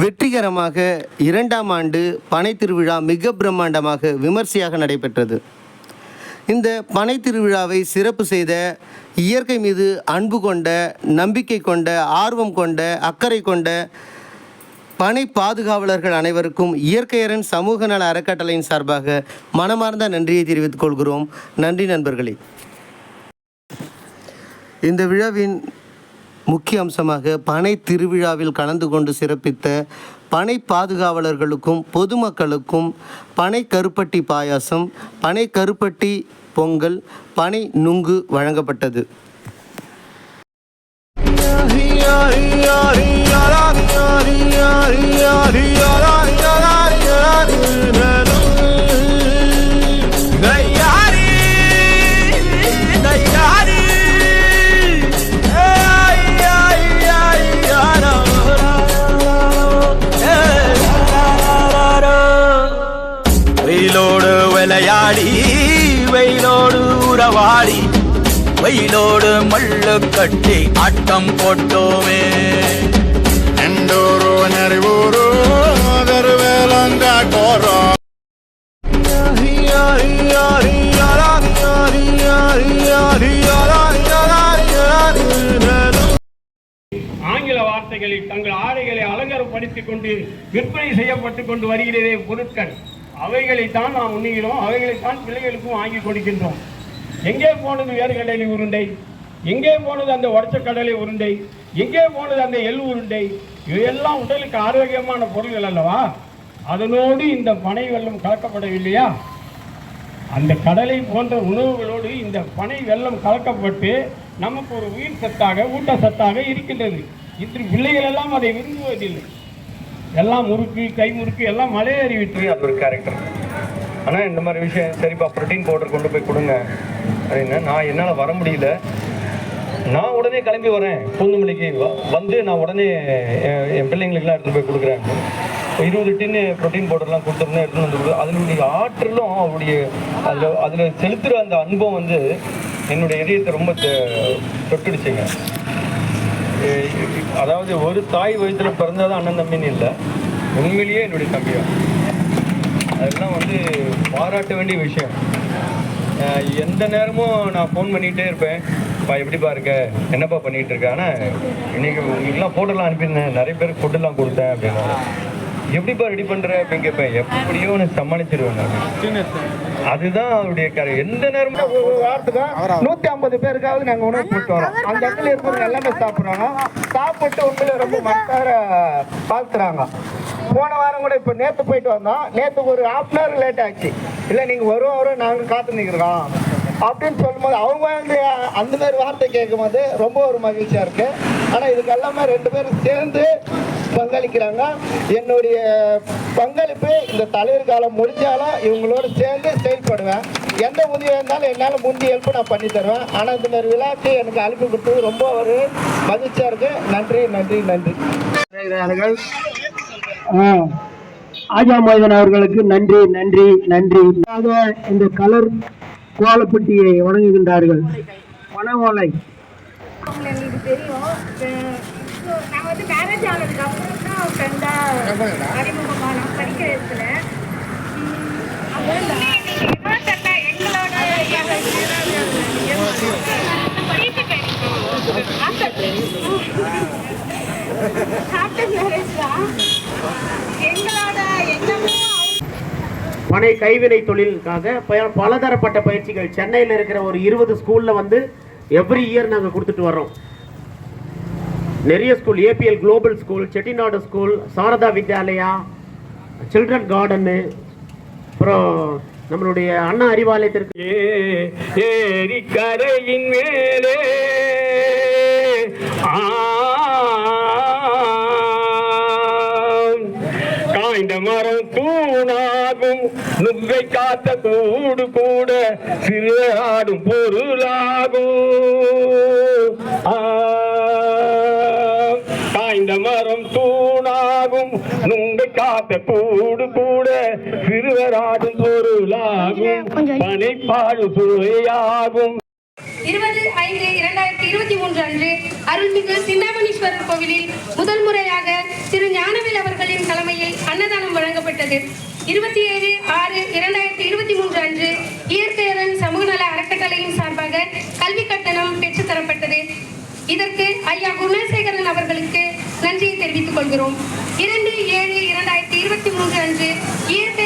வெற்றிகரமாக இரண்டாம் ஆண்டு பனை திருவிழா மிக பிரம்மாண்டமாக விமர்சையாக நடைபெற்றது. இந்த பனை திருவிழாவை சிறப்பு செய்த இயற்கை மீது அன்பு கொண்ட நம்பிக்கை கொண்ட ஆர்வம் கொண்ட அக்கறை கொண்ட பனை பாதுகாவலர்கள் அனைவருக்கும் இயற்கையரன் சமூக நல அறக்கட்டளையின் சார்பாக மனமார்ந்த நன்றியை தெரிவித்துக் கொள்கிறோம். நன்றி நண்பர்களே. இந்த விழாவின் முக்கிய அம்சமாக பனை திருவிழாவில் கலந்து கொண்டு சிறப்பித்த பனை பாதுகாவலர்களுக்கும் பொதுமக்களுக்கும் பனை கருப்பட்டி பாயாசம் பனை கருப்பட்டி பொங்கல் பனை நுங்கு வழங்கப்பட்டது. வெயிலோடு மயிலோடு மல்லு கட்டி ஆட்டம் போட்டோமே. எண்டோரோ நரிவோரோ வேளாங்கோரோ ஆங்கில வார்த்தைகளில் தங்கள் ஆடைகளை அலங்கரப்படுத்திக் கொண்டு விற்பனை செய்யப்பட்டுக் கொண்டு வருகிறதே பொருட்கள். அவைகளைத்தான் நாம் உண்ணுகிறோம் அவைகளைத்தான் பிள்ளைகளுக்கும் வாங்கிக் கொடுக்கின்றோம். எங்கே போனது வேர்கடலை உருண்டை? எங்கே போனது அந்த உடச்ச கடலை உருண்டை? எங்கே போனது அந்த எள் உருண்டை? இவையெல்லாம் உடலுக்கு ஆரோக்கியமான பொருள்கள் அல்லவா? அதனோடு இந்த பனை வெள்ளம் கலக்கப்படவில்லையா? அந்த கடலை போன்ற உணவுகளோடு இந்த பனை வெல்லம் கலக்கப்பட்டு நமக்கு ஒரு உயிர் சத்தாக ஊட்டச்சத்தாக இருக்கின்றது. இன்று பிள்ளைகள் எல்லாம் அதை விரும்புவதில்லை. எல்லாம் முறுக்கு கை முறுக்கு எல்லாம் மலையேறி அப்படி கேரக்டர் ஆனால் இந்த மாதிரி விஷயம் சரிப்பா ப்ரோட்டீன் பவுடர் கொண்டு போய் கொடுங்க அப்படின்னா நான் என்னால் வர முடியல. நான் உடனே கிளம்பி வரேன். பூந்துமல்லிக்கு வந்து நான் உடனே என் என் பிள்ளைங்களுக்குலாம் எடுத்துகிட்டு போய் கொடுக்குறேன். இருபது டின்னு ப்ரோட்டீன் பவுடர்லாம் கொடுத்துருந்தேன் எடுத்துன்னு வந்து கொடு- அதனுடைய ஆற்றலும் அவருடைய அதில் அதில் செலுத்துகிற அந்த அனுபவம் வந்து என்னுடைய இதயத்தை ரொம்ப தொட்டுடுச்சுங்க. அதாவது ஒரு தாய் வயிற்றுல பிறந்தாதான் அண்ணன் தம்பின்னு இல்லை. உண்மையிலேயே என்னுடைய தம்பியாக அதெல்லாம் வந்து பாராட்ட வேண்டிய விஷயம். எந்த நேரமும் நான் ஃபோன் பண்ணிகிட்டே இருப்பேன். இப்போ எப்படிப்பா இருக்க? என்னப்பா பண்ணிகிட்டு இருக்க? ஆனால் இன்னைக்கு உங்களுக்குலாம் ஃபோட்டோலாம் அனுப்பியிருந்தேன். நிறைய பேருக்கு ஃபுட்டெல்லாம் கொடுத்தேன் அப்படின்னா எப்படிப்பா ரெடி பண்ணுற அப்படின்னு கேட்பேன். எப்படியோ ஒன்று சமாளிச்சிருவேன் நான். அதுதான் அவருடைய கரை எந்த நேரமும் ஒரு வாரத்துக்கு நூத்தி ஐம்பது பேருக்காவது நாங்க உணவு போட்டு வரோம். அந்த இடத்துல இருக்கிறவங்க எல்லாமே சாப்பிடுறாங்க. சாப்பிட்டு உண்மையில ரொம்ப மனசார பார்த்துறாங்க போன வாரம் கூட இப்ப நேத்து போயிட்டு வந்தோம். நேத்து ஒரு ஹாஃப் அன் ஹவர் லேட் ஆச்சு. இல்ல நீங்க வரும் வரும் நாங்க காத்து நிக்கிறோம் அப்படின்னு சொல்லும்போது அவங்க வந்து அந்த மாதிரி வார்த்தை கேட்கும்போது ரொம்ப ஒரு மகிழ்ச்சியா இருக்கு. ஆனா இதுக்கு எல்லாமே ரெண்டு பேரும் சேர்ந்து பங்களிக்கிறாங்க. என்னுடைய பங்களிப்பு இந்த தலைவர் காலம் முடிஞ்சாலும் இவங்களோட சேர்ந்து செயல்படுவேன். எந்த உதவியாக இருந்தாலும் என்னால் முந்தி ஹெல்ப் நான் பண்ணி தருவேன். ஆனால் இந்த மாதிரி விழாக்கு எனக்கு அனுப்பி கொடுத்தது ரொம்ப ஒரு மகிழ்ச்சியாக இருக்கு. நன்றி நன்றி நன்றி. ஆஜா மோதன் அவர்களுக்கு நன்றி நன்றி நன்றி. இந்த கலர் கோலப்பட்டியை அவங்களை எங்களுக்கு தெரியும் அஹ் so நாங்க வந்து மேரேஜ் ஆனதுக்கு அப்புறம் தான் அறிமுகமானோம் படிக்கிற இடத்துல எங்களோட பனை கைவினை தொழிலுக்காக பல- பலதரப்பட்ட பயிற்சிகள். சென்னையில் இருக்கிற ஒரு இருபது ஸ்கூல்ல வந்து எவ்ரி இயர் நாங்கள் கொடுத்துட்டு வர்றோம். நிறைய school APL global school Chettinad school Sarada Vidyalaya children garden அப்புறம் நம்மளுடைய அண்ணா அறிவாலயத்திற்கு ஏரி கரையின் மேலே. காய்ந்த மரம் தூணாகும் நுங்கை காத்த கூடு கூட சிறு ஆடும் பொருளாகும். காத்த கூடு கூட சிறுவராடும் பொருளாகும். பனைப்பாடு சுவையாகும் இருபது ஐந்து இரண்டாயிரத்தி இருபத்தி மூன்று அன்று அருள்மிகு சிந்தாமணீஸ்வரர் கோவிலில் முதல் முறையாக திரு ஞானவேல் அவர்களின் தரப்பட்டது இருபத்தி ஏழு ஆறு இரண்டாயிரத்தி இருபத்தி மூன்று அன்று இயற்கையரன் சமூக நல அறக்கட்டளையின் சார்பாக கல்வி கட்டணம் பெற்றுத் தரப்பட்டது. இதற்கு ஐயா குணசேகரன் அவர்களுக்கு நன்றியை தெரிவித்துக் கொள்கிறோம். இரண்டு ஏழு இரண்டாயிரத்தி இருபத்தி மூன்று அன்று இயற்கை